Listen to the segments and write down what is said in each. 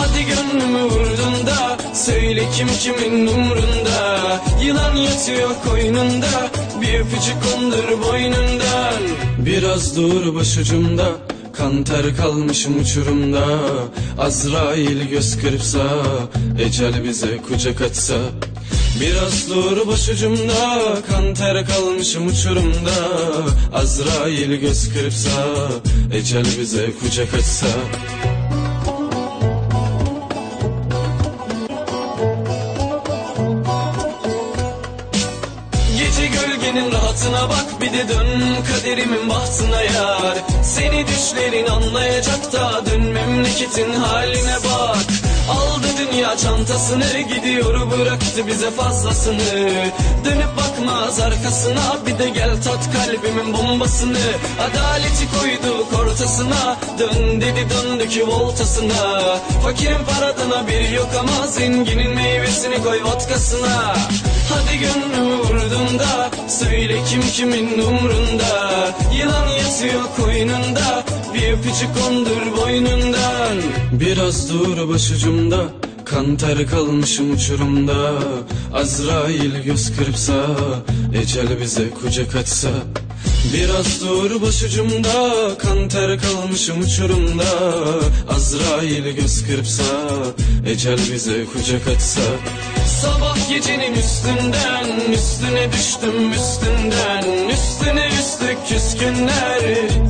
Hadi gönlümü vurdun da söyle kim kimin umrunda. Yılan yatıyor koynunda bir öpücük kondur boynundan. Biraz dur başucumda Kan ter kalmışım uçurumda. Azrail göz kırpsa Ecel bize kucak açsa Biraz dur başucumda Kan ter kalmışım uçurumda. Azrail göz kırpsa Ecel bize kucak açsa rahatına bak bir de dön kaderimin bahtına yar. Seni düşlerin anlayacak da dön memleketin haline bak Aldı dünya çantasını gidiyor bıraktı bize fazlasını. Dönüp bakmaz arkasına bir de gel tat kalbimin bombasını. Adaleti koyduk ortasına dön dedi döndük voltasına. Fakirin paradan haberi yok ama zenginin meyvesini koy vodkasına. Hadi gönlümü vurdun da Söyle kim kimin umrunda. Yılan yatıyor koynunda Bir öpücük kondur boynundan. Biraz dur başucumda. Kan ter kalmışım uçurumda. Azrail göz kırpsa Ecel bize kucak açsa. Biraz dur başucumda. Kan ter kalmışım uçurumda. Azrail göz kırpsa Ecel bize kucak açsa. Sabah gecenin üstünden Üstüne düştüm üstünden. Üstüne üstlük küskünler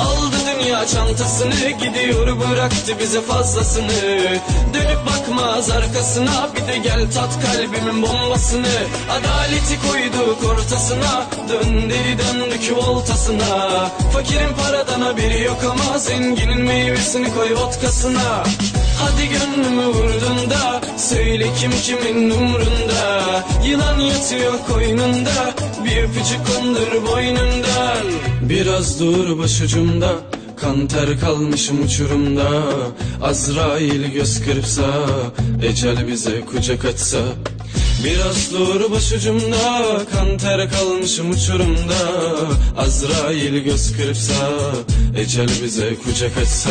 Aldı dünya çantasını gidiyor bıraktı bize fazlasını. Dönüp bakmaz arkasına bir de gel tat kalbimin bombasını. Adaleti koyduk ortasına dön deli döndük voltasına. Fakirin paradan haberi yok ama zenginin meyvesini koy vodkasına Hadi gönlümü vurdun da söyle kim kimin umrunda. Yılan yatıyor koynunda bir öpücük kondur boynundan Biraz dur başucumda Kan ter kalmışım uçurumda. Azrail göz kırpsa Ecel bize kucak açsa Biraz dur başucumda Kan ter kalmışım uçurumda. Azrail göz kırpsa Ecel bize kucak açsa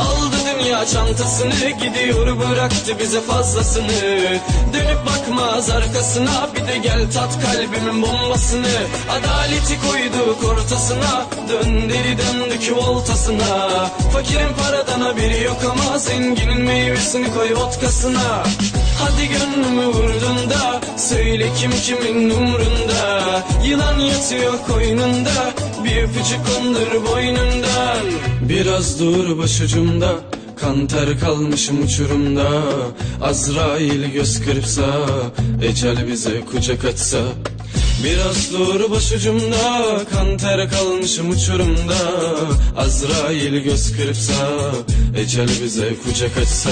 Aldı dünya çantasını Gidiyor bıraktı bize fazlasını. Dönüp bakmaz arkasına Bir de gel tat kalbimin bombasını. Adaleti koyduk ortasına Dön deli döndük voltasına. Fakirin paradan haberi yok ama Zenginin meyvesini koy vodkasına. Hadi gönlümü vurdun da Söyle kim kimin umrunda. Yılan yatıyor koynunda öpücük kondur boynundan. Biraz dur başucumda Kan ter kalmışım uçurumda. Azrail göz kırpsa Ecel bize kucak açsa Biraz dur başucumda Kan ter kalmışım uçurumda. Azrail göz kırpsa Ecel bize kucak açsa